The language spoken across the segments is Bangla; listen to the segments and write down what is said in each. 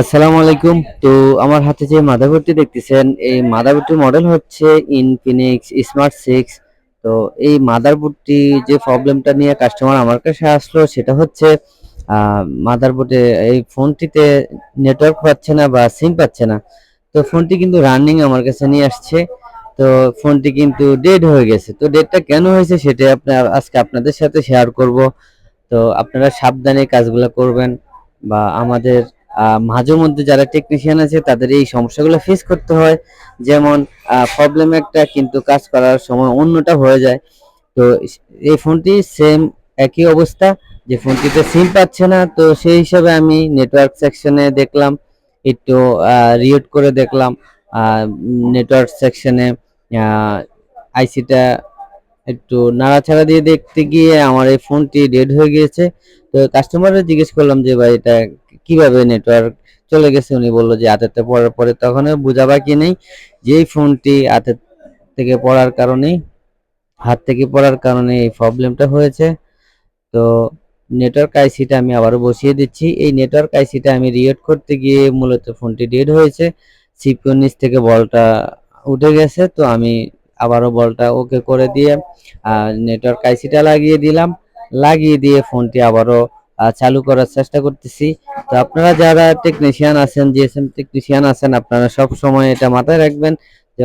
আসসালামু আলাইকুম। তো আমার হাতে যে মাদারবোর্ডটি দেখতেছেন, এই মাদারবোর্ডটির মডেল হচ্ছে ইনফিনিক্স স্মার্ট সিক্স তো এই মাদারবোর্ডটি যে প্রবলেমটা নিয়ে কাস্টমার আমার কাছে আসলো, সেটা হচ্ছে মাদারবোর্ডে এই ফোনটিতে নেটওয়ার্ক পাচ্ছে না বা সিম পাচ্ছে না। তো ফোনটি কিন্তু রানিং আমার কাছে নিয়ে আসছে। তো ফোনটি কিন্তু ডেড হয়ে গেছে। তো ডেডটা কেন হয়েছে সেটা আপনার, আজকে আপনাদের সাথে শেয়ার করব। তো আপনারা সাবধানে কাজগুলো করবেন। বা আমাদের মাঝে মধ্যে যারা টেকনিশিয়ান আছে, তাদের এই সমস্যাগুলো ফেস করতে হয়। যেমন প্রবলেম একটা কিন্তু কাজ করার সময় অন্যটা হয়ে যায়। তো এই ফোনটি সেম একই অবস্থা, যে ফোনটিতে সিম পাচ্ছে না। তো সেই হিসাবে আমি নেটওয়ার্ক সেকশনে দেখলাম, একটু রিউট করে দেখলাম। নেটওয়ার্ক সেকশনে আইসিটা একটু নাড়াচাড়া দিয়ে দেখতে গিয়ে আমার এই ফোনটি ডেড হয়ে গিয়েছে। তো কাস্টমাররা জিজ্ঞেস করলাম যে, ভাই, এটা কীভাবে নেটওয়ার্ক চলে গেছে? উনি বলল যে হাতেতে পড়ার পরে তখন বোঝা বাকি নেই। যে এই ফোনটি হাতের থেকে পড়ার কারণেই হাত থেকে পড়ার কারণে এই প্রবলেমটা হয়েছে। তো নেটওয়ার্ক আইসিটা আমি আবারও বসিয়ে দিচ্ছি। এই নেটওয়ার্ক আইসিটা আমি রিয়েট করতে গিয়ে মূলত ফোনটি ডেড হয়েছে। সিপিউর নিচ থেকে বলটা উঠে গেছে। তো আমি আবারও বলটা ওকে করে দিয়ে নেটওয়ার্ক আইসিটা লাগিয়ে দিলাম। লাগিয়ে দিয়ে ফোনটি আবারও চালু করার চেষ্টা করতেছি। তো আপনারা যারা টেকনিশিয়ান আছেন জিএসএম টেকনিশিয়ান আছেন, আপনারা সব সময় এটা মাথায় রাখবেন যে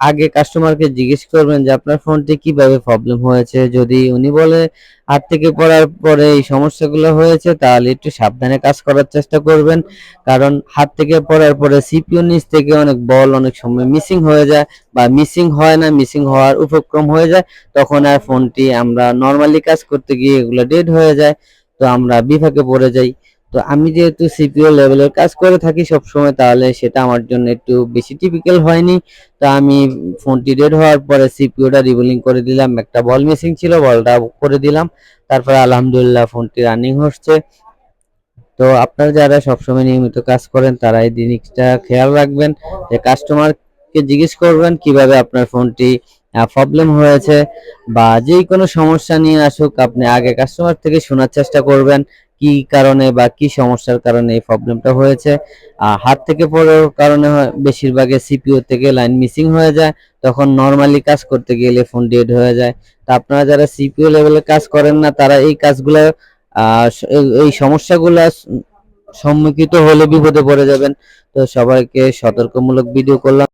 আগে কাস্টমারকে জিজ্ঞেস করবেন যে, আপনার ফোনটি কীভাবে প্রবলেম হয়েছে? যদি উনি বলে, হাত থেকে পড়ার পরে এই সমস্যাগুলো হয়েছে, তাহলে একটু সাবধানে কাজ করার চেষ্টা করবেন। কারণ হাত থেকে পড়ার পরে সিপিইউ নিচ থেকে অনেক বল অনেক সময় মিসিং হয়ে যায় বা মিসিং হয় না মিসিং হওয়ার উপক্রম হয়ে যায়। তখন আর ফোনটি আমরা নর্মালি কাজ করতে গিয়ে এগুলো ডেড হয়ে যায়। তো আমরা বিভাগে পড়ে যাই। তো আমি যেহেতু সিপিইউ লেভেলের কাজ করে থাকি সব সময় তাহলে সেটা আমার জন্য একটু বেশি টিপিক্যাল হয়নি। তো আমি ফোনটি ডেড হওয়ার পরে সিপিইউটা রিবুলিং করে দিলাম, একটা বল মিসিং ছিল, বলটা করে দিলাম। তারপরে আলহামদুলিল্লাহ ফোনটি রানিং হচ্ছে। তো আপনারা যারা সবসময় নিয়মিত কাজ করেন, তারা এই জিনিসটা খেয়াল রাখবেন, যে কাস্টমারকে জিজ্ঞেস করবেন কীভাবে আপনার ফোনটি প্রবলেম হয়েছে, বা যে কোনো সমস্যা নিয়ে আসুক, আপনি আগে কাস্টমার থেকে শোনার চেষ্টা করবেন। কি কারণে বা কি সমস্যার কারণে এই প্রবলেমটা হয়েছে? হাত থেকে পড়ার কারণে বেশিরভাগে সিপিইউ থেকে লাইন মিসিং হয়ে যায়, তখন নর্মালি কাজ করতে গেলে ফোন ডেড হয়ে যায়। তা আপনারা যারা সিপিইউ লেভেলে কাজ করেন না, তারা এই কাজগুলো এই- এই সমস্যাগুলো সম্মুখিত হলে বিপদে পড়ে যাবেন। তো সবাইকে সতর্কমূলক ভিডিও করলাম।